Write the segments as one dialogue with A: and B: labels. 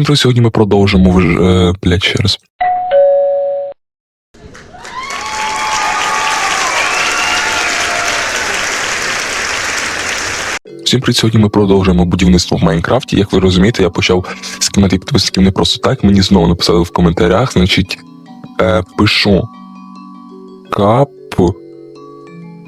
A: Всім привіт, сьогодні ми продовжимо вже, е, блядь, ще раз. Всім привіт, сьогодні ми продовжуємо будівництво в Майнкрафті. Як ви розумієте, я почав скинати підписників не просто так. Мені знову написали в коментарях. Значить, е, пишу кап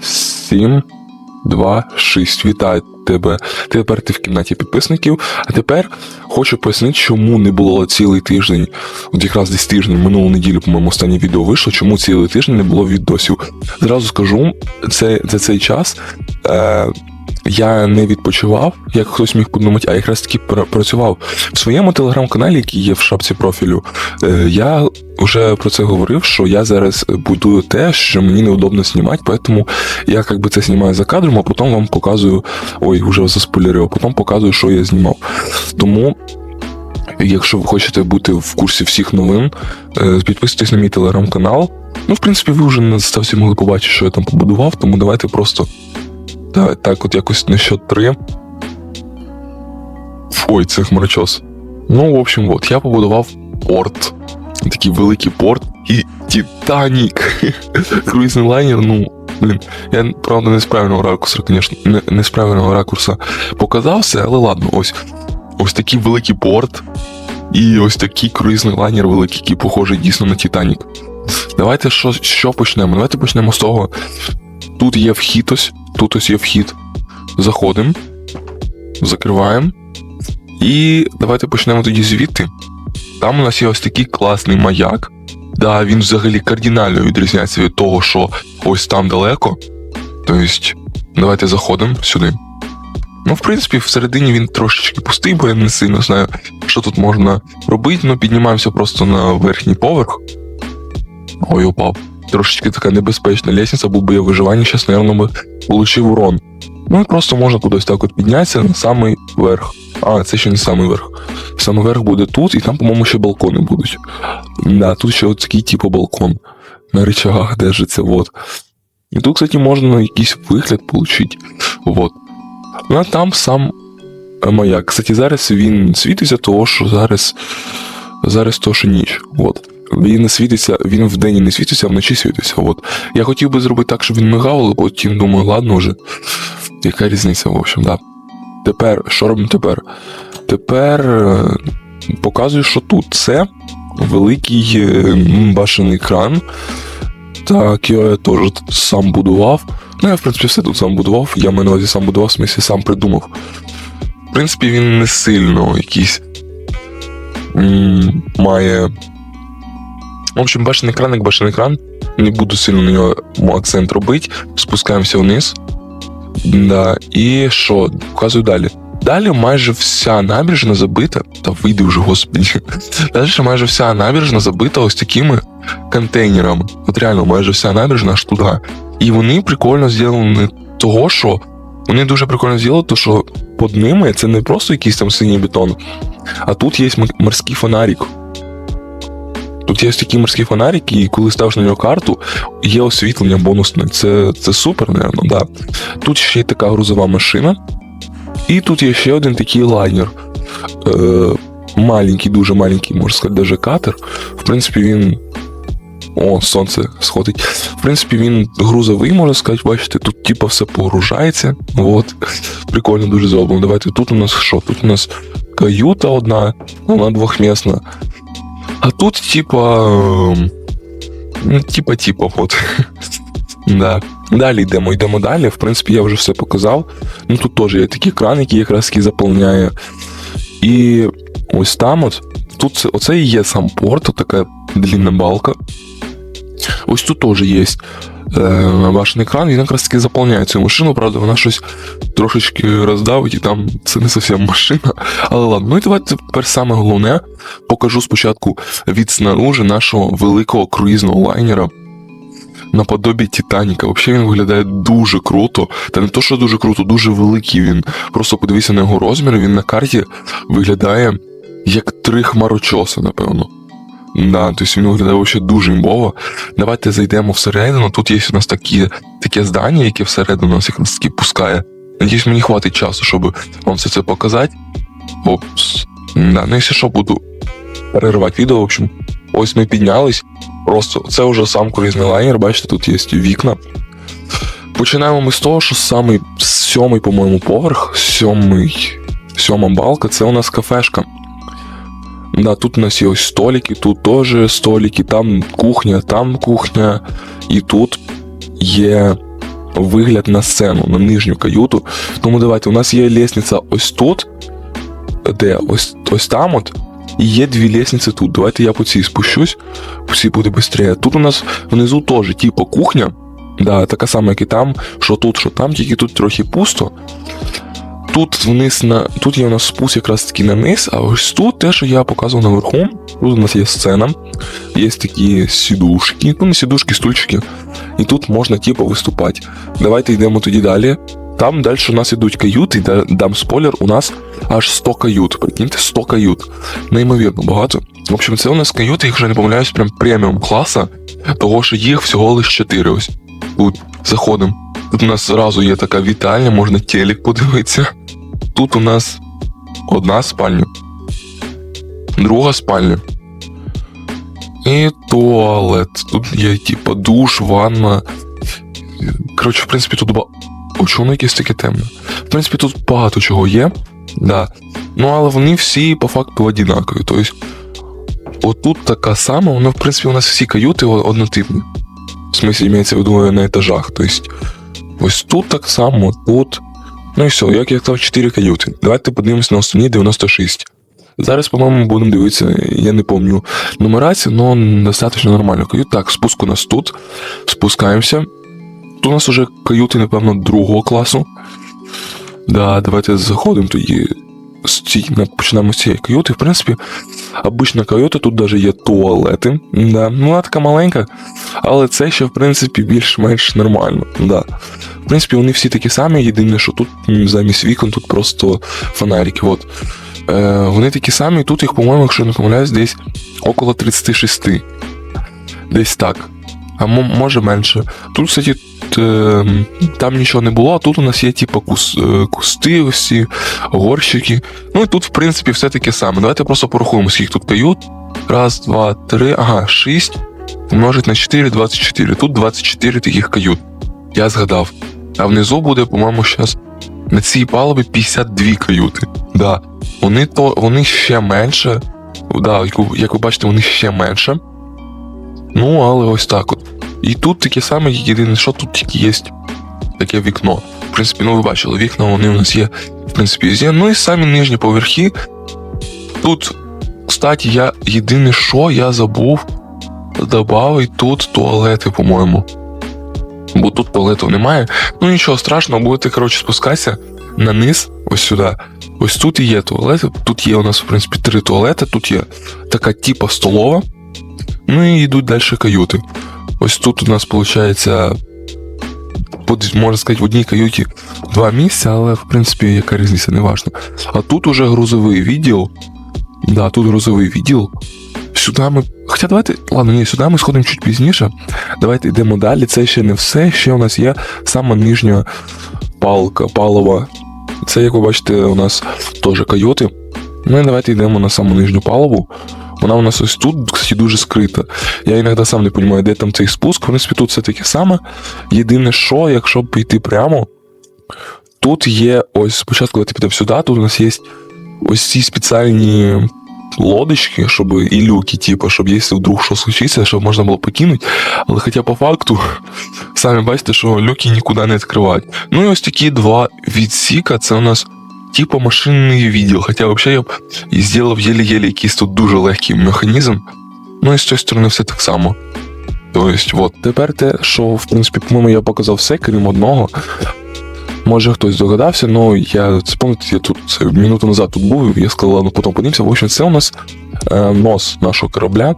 A: 7, 2, 6. Вітаю тебе. Тепер ти в кімнаті підписників. А тепер хочу пояснити, чому не було цілий тиждень. От якраз десь тиждень, минулу неділю, по-моєму, останнє відео вийшло, чому цілий тиждень не було відосів. Зразу скажу, це, за цей час. Е, я не відпочивав, як хтось міг подумати, а якраз таки працював в своєму телеграм-каналі, який є в шапці профілю. е, Я вже про це говорив, що я зараз будую те, що мені неудобно знімати, тому я як би це знімаю за кадром, а потім вам показую. Ой, вже заспойлерив, а потім показую, що я знімав. Тому. Якщо ви хочете бути в курсі всіх новин, е, підписуйтесь на мій телеграм-канал. Ну, в принципі, ви вже на ставці могли побачити, що я там побудував, тому давайте просто так, так от якось на счет три. Ой, це хмарочос. Ну, в общем, от, я побудував порт. Такий великий порт і Титанік. Круїзний лайнер, ну, блін, я правда не з правильного ракурсу, звісно, не, не з правильного ракурсу показав все, але ладно, ось. Ось такий великий порт. І ось такий круїзний лайнер великий, який похожий дійсно на Титанік. Давайте що, що почнемо? Давайте почнемо з того. Тут є вхід ось, тут ось є вхід. Заходимо, закриваємо. І давайте почнемо тоді звідти. Там у нас є ось такий класний маяк. Да, він взагалі кардинально відрізняється від того, що ось там далеко. Тобто, давайте заходимо сюди. Ну, в принципі, всередині він трошечки пустий, бо я не сильно знаю, що тут можна робити. Ну, піднімаємося просто на верхній поверх. Ой, упав. Трошечки така небезпечна лестниця, був би я виживання, зараз, мабуть, би получив урон. Ну і просто можна кудись так от піднятися на самий верх. А, це ще не самий верх. Самий верх буде тут, і там, по-моєму, ще балкони будуть. Да, тут ще от такий типу балкон. На рычагах держиться, вот. І тут, кстати, можна якийсь вигляд получить. Вот. Ну а там сам е, маяк. Кстати, зараз він світиться, того, що зараз. Зараз то, що ніч. Вот. Він не світиться, він вдень і не світиться, а вночі світиться. От. Я хотів би зробити так, щоб він мигав, але потім думаю, ладно вже. Яка різниця, в общем, да. Тепер, що робимо тепер? Тепер е, показую, що тут це великий е, башений кран. Так, я теж сам будував. Ну, я, в принципі, все тут сам будував. Я маю на увазі сам будував, в смислі сам придумав. В принципі, він не сильно якийсь має в общем, башенний кран, як башенний кран. Не буду сильно на нього акцент робити. Спускаємося вниз. Да. І що? Показую далі. Далі майже вся набережна забита. Та вийди вже, господі. Далі майже вся набережна забита ось такими контейнерами. От реально, майже вся набережна аж туди. І вони прикольно зроблені того, що вони дуже прикольно зробили, то що під ними це не просто якийсь там синій бетон, а тут є морський фонарик. Тут є ось такий морський фонарик, і коли ставиш на нього карту, є освітлення бонусне. Це, це супер, напевно, да. Тут ще є така грузова машина, і тут є ще один такий лайнер. Е, маленький, дуже маленький, можна сказати, даже катер. В принципі, він. О, сонце сходить. В принципі, він грузовий, можна сказати, бачите, тут типа все погружається. От. Прикольно дуже зроблено. Давайте тут у нас що? Тут у нас каюта одна, вона двохмісна. А тут типа. ем, Ну, типа, типа, от. да. Далі йдемо, йдемо далі. В принципі, я вже все показав. Ну тут теж є такий кран, який якраз заповняє. І ось там от. Тут це, оце і є сам порт, така длінна балка. Ось тут теж є башенний кран, він якраз таки заповняє цю машину, правда, вона щось трошечки роздавить, і там це не зовсім машина. Але ладно, ну і давайте тепер саме головне покажу спочатку від снаружи нашого великого круїзного лайнера. Наподобі Титаніка. Взагалі він виглядає дуже круто. Та не то, що дуже круто, дуже великий він. Просто подивіться на його розміри, він на карті виглядає як три хмарочоси, напевно. Да, тобто він виглядає вообще дуже імбово. Давайте зайдемо всередину. Тут є у нас такі, таке здання, яке всередину нас якраз таки пускає. Надіюсь, мені хватить часу, щоб вам все це показати. Опс. Да, ну якщо що, буду переривати відео, в общем. Ось ми піднялись. Просто це вже сам круїзний лайнер, бачите, тут є вікна. Починаємо ми з того, що самий сьомий, по-моєму, поверх, сьомий, сьома балка, це у нас кафешка. Да, тут у нас є ось столики, тут теж столики, там кухня, там кухня, і тут є вигляд на сцену, на нижню каюту. Тому давайте, у нас є лестниця ось тут, де ось, ось там от. І є дві лестниці тут. Давайте я по цій спущусь, по цій буде швидше. Тут у нас внизу теж, типу, кухня. Да, така сама, як і там, що тут, що там, тільки тут трохи пусто. Тут вниз на. Тут є у нас спуск якраз таки на низ, а ось тут те, що я показував наверху. Тут у нас є сцена, є такі сідушки, ну не сідушки, стульчики. І тут можна типу виступати. Давайте йдемо тоді далі. Там далі у нас ідуть каюти, да- дам спойлер, у нас аж 100 кают. Прикиньте, 100 кают. Неймовірно багато. В общем, це у нас каюти, якщо не помиляюсь, прям преміум класа, того що їх всього лише 4 ось. Тут заходимо. Тут у нас зразу є така вітальня, можна телек подивитися. Тут у нас одна спальня, друга спальня. І туалет. Тут є, типа, душ, ванна. Коротше, в принципі, тут ба... О, воно якесь таке темне? В принципі, тут багато чого є. Да. Ну, але вони всі по факту однакові. Тобто, отут така сама, воно, в принципі, у нас всі каюти однотипні. В смысле, имеется в виду на етажах. Тобто, ось тут так само, тут. Ну і все, як я казав, 4 каюти. Давайте подивимось на основні 96. Зараз, по-моєму, будемо дивитися, я не пам'ятаю нумерацію, але достатньо нормально. Кают. Так, спуск у нас тут. Спускаємося. Тут у нас уже каюти, напевно, другого класу. Да, давайте заходимо тоді. З Починаємо з цієї каюти. В принципі, обична каюта, тут навіть є туалети. Да. Ну, вона така маленька, але це ще, в принципі, більш-менш нормально. Да. В принципі, вони всі такі самі, єдине, що тут замість вікон тут просто фонарики. От. Е, вони такі самі, тут їх, по-моєму, якщо не помиляюсь, десь около 36. Десь так. А може менше. Тут, кстати, там нічого не було, а тут у нас є, типу, кус, е, кусти, ці, горщики. Ну і тут, в принципі, все таке саме. Давайте просто порахуємо, скільки тут кают. Раз, два, три, ага, шість. Умножить на 4, 24. Тут 24 таких кают. Я згадав. А внизу буде, по-моєму, зараз на цій палубі 52 каюти. Да. Вони то вони ще менше. Да, як ви бачите, вони ще менше. Ну, але ось так от. І тут таке саме, єдине, що тут тільки є таке вікно. В принципі, ну ви бачили, вікна вони у нас є, в принципі, є. Ну і самі нижні поверхи. Тут, кстати, я єдине, що я забув додати тут туалети, по-моєму. Бо тут туалету немає. Ну нічого страшного, будете, коротше, спускатися на низ, ось сюди. Ось тут і є туалети. Тут є у нас, в принципі, три туалети. Тут є така типа столова. Ну і йдуть далі каюти. Ось тут у нас виходить, можна сказати, в одній каюті два місця, але в принципі яка різниця, не важно. А тут уже грузовий відділ. Да, тут грузовий відділ. Сюди ми. Хоча давайте. Ладно, ні, сюди ми сходимо чуть пізніше. Давайте йдемо далі. Це ще не все. Ще у нас є сама нижня палка, палова. Це, як ви бачите, у нас теж каюти. Ну і давайте йдемо на саму нижню палубу. Вона у нас ось тут, кстати, дуже скрита. Я іноді сам не розумію, де там цей спуск. В принципі, тут все таке саме. Єдине, що, якщо піти прямо, тут є ось спочатку, коли ти підемо сюди, тут у нас є ось ці спеціальні лодочки, щоб і люки, типу, щоб якщо вдруг що случиться, щоб можна було покинути. Але хоча по факту, самі бачите, що люки нікуди не відкривають. Ну і ось такі два відсіка, це у нас типу машинний відділ. Хоча взагалі я б і зробив єлі-єлі якийсь тут дуже легкий механізм. Ну і з цієї сторони все так само. Тобто, от. Тепер те, що, в принципі, по-моєму, я показав все, крім одного. Може хтось догадався, але я спомните, я тут це минуту назад тут був, я сказав, ладно, потім подивимося. В общем, це у нас е, нос нашого корабля.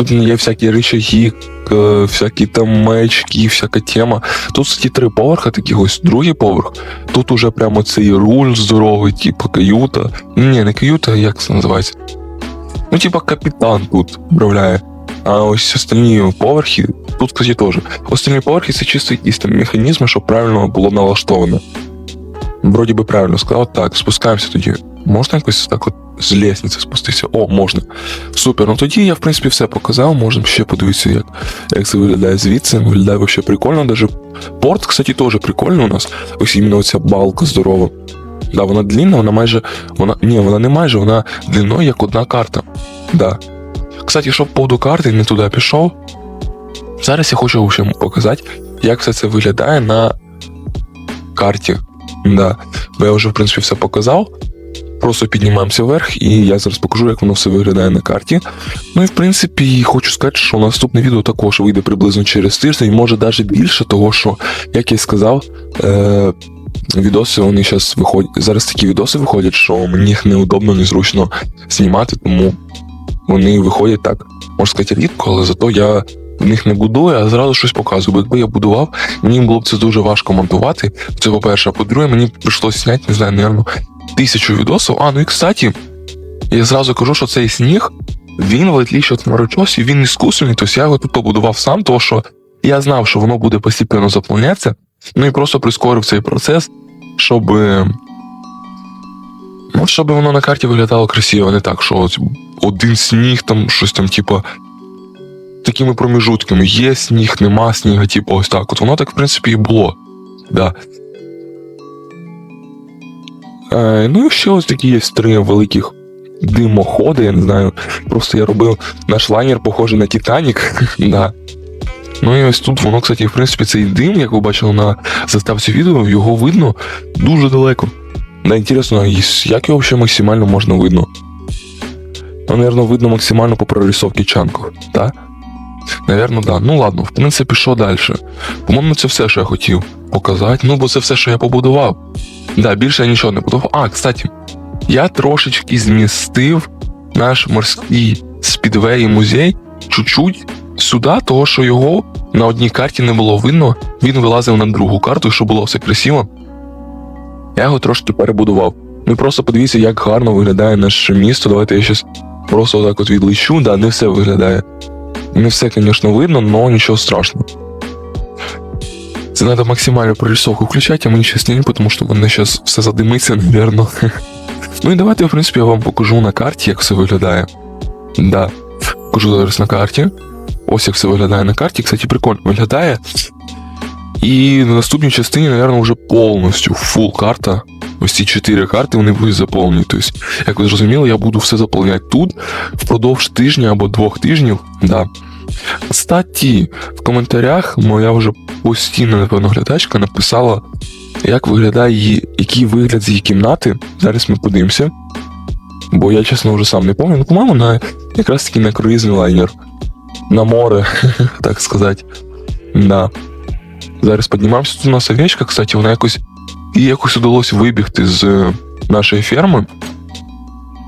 A: Тут є всякі рычаги, е, всякі там маячки, всяка тема. Тут кстати, три поверха, таких ось другий поверх. Тут уже прямо цей руль здоровий, типу каюта. Ні, не каюта, як це називається? Ну, типа капітан тут управляє. А ось остальні поверхи, тут, кстати, теж. Остальні поверхи це чисто якісь там механізми, щоб правильно було налаштовано. Вроді би правильно сказав. Так, спускаємося тоді Можна якось так от з лісниці спуститися? О, можна. Супер. Ну тоді я, в принципі, все показав. Можемо ще подивитися, як, як це виглядає звідси. Виглядає вообще прикольно. Даже порт, кстати, теж прикольно у нас. Ось іменно оця балка здорова. Да, вона длинна, вона майже. Вона. Ні, вона не майже, вона длиною, як одна карта. Да. Кстати, щоб по поводу карти не туди пішов. Зараз я хочу ще показати, як все це виглядає на карті. Да. Бо я вже, в принципі, все показав. Просто піднімаємося вверх, і я зараз покажу, як воно все виглядає на карті. Ну і в принципі, хочу сказати, що наступне відео також вийде приблизно через тиждень, може навіть більше, того що, як я сказав, е- відоси вони зараз виходять. Зараз такі відоси виходять, що мені їх неудобно, незручно знімати, тому вони виходять так, можна сказати, рідко, але зато я в них не будую, а зразу щось показую. Бо якби я будував, мені було б це дуже важко монтувати. Це по-перше, а по-друге, мені прийшлося зняти, не знаю, напевно, тисячу відосів. А, ну і кстати, я зразу кажу, що цей сніг, він отличие від хмарочосів, він іскусний, тобто я його тут побудував сам, тому що я знав, що воно буде постійно заповнятися, ну і просто прискорив цей процес, щоб. Ну, щоб воно на карті виглядало красиво, не так, що один сніг, там щось там, типа, такими проміжутками. Є сніг, нема сніга, типу, ось так. От воно так, в принципі, і було. Да. Е, ну і ще ось такі є три великих димоходи, я не знаю. Просто я робив наш лайнер похожий на Титанік. да. Ну і ось тут воно, кстати, в принципі, цей дим, як ви бачили на заставці відео, його видно дуже далеко. Да, інтересно, як його взагалі максимально можна видно? Ну, наверное, видно максимально по прорисовці чанків, так? Наверно, да. Ну ладно, в принципі, що далі? По-моєму, це все, що я хотів показати. Ну, бо це все, що я побудував. Да, більше я нічого не будував. А, кстати, я трошечки змістив наш морський спідвей музей чуть-чуть сюди, того що його на одній карті не було видно. Він вилазив на другу карту, щоб було все красиво. Я його трошки перебудував. Ну просто подивіться, як гарно виглядає наше місто. Давайте я щас просто отак от відлечу. Да, не все виглядає. Не все, звісно, видно, але нічого страшного. Це треба максимальну прорисовку включати, а мені щас не, тому що в мене зараз все задимиться, напевно. Ну і давайте, в принципі, я вам покажу на карті, як все виглядає. Да. Покажу зараз на карті. Ось як все виглядає на карті. Кстати, прикольно виглядає. І на наступній частині, напевно, вже повністю фул карта. Ось ці чотири карти вони будуть заповнені. Тобто, як ви зрозуміли, я буду все заповняти тут впродовж тижня або двох тижнів. Да. Кстати, в коментарях моя вже постійна, напевно, глядачка написала, як виглядає її, який вигляд з її кімнати. Зараз ми подивимося. Бо я, чесно, вже сам не пам'ятаю. Ну, по-моєму, на якраз таки на круїзний лайнер. На море, так сказати. Да. Зараз піднімаємося. Тут у нас овечка, кстати, вона якось. Їй якось удалося вибігти з е, нашої ферми.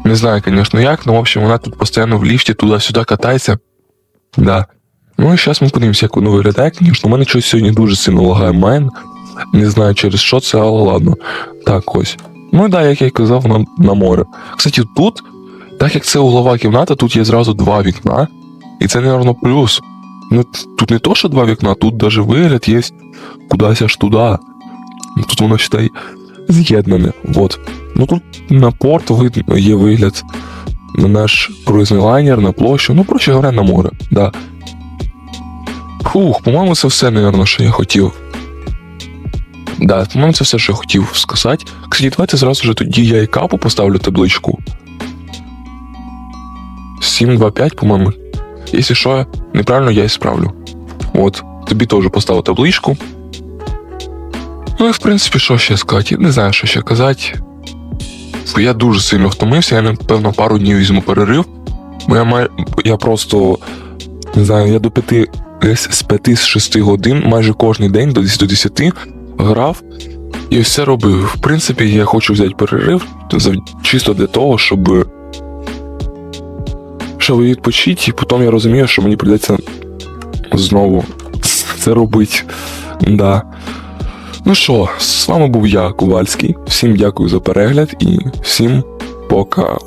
A: Не знаю, звісно, як, але в общем, вона тут постійно в ліфті туди-сюди катається. Да. Ну і зараз ми подивимося, як воно виглядає, звісно. У мене щось сьогодні дуже сильно лагає майн. Не знаю через що це, але ладно. Так, ось. Ну і да, як я й казав, на, на море. Кстати, тут, так як це углова кімната, тут є зразу два вікна. І це, напевно, плюс. Ну, тут не то, що два вікна, тут навіть вигляд є кудись аж туди. Тут воно считай з'єднане. Вот. Ну тут на порт видно, є вигляд на наш круїзний лайнер, на площу, ну, проще говоря, на море. Да. Фух, по-моєму, це все, напевно, що я хотів. Да, по-моєму, це все, що я хотів сказати. Кстати, давайте зразу ж тоді я і капу поставлю табличку. 725, по-моєму. Якщо що, неправильно, я і справлю. От, тобі теж поставив табличку. Ну і в принципі, що ще сказати? Не знаю, що ще казати. Я дуже сильно втомився, я напевно пару днів візьму перерив. Бо я май... я просто не знаю, я до п'яти десь з п'яти з шести годин майже кожен день до 10 до 10 грав і все робив. В принципі, я хочу взяти перерив чисто для того, щоб. Щоб відпочити, і потім я розумію, що мені прийдеться знову це робити. Да. Ну що, з вами був я, Ковальський. Всім дякую за перегляд і всім пока.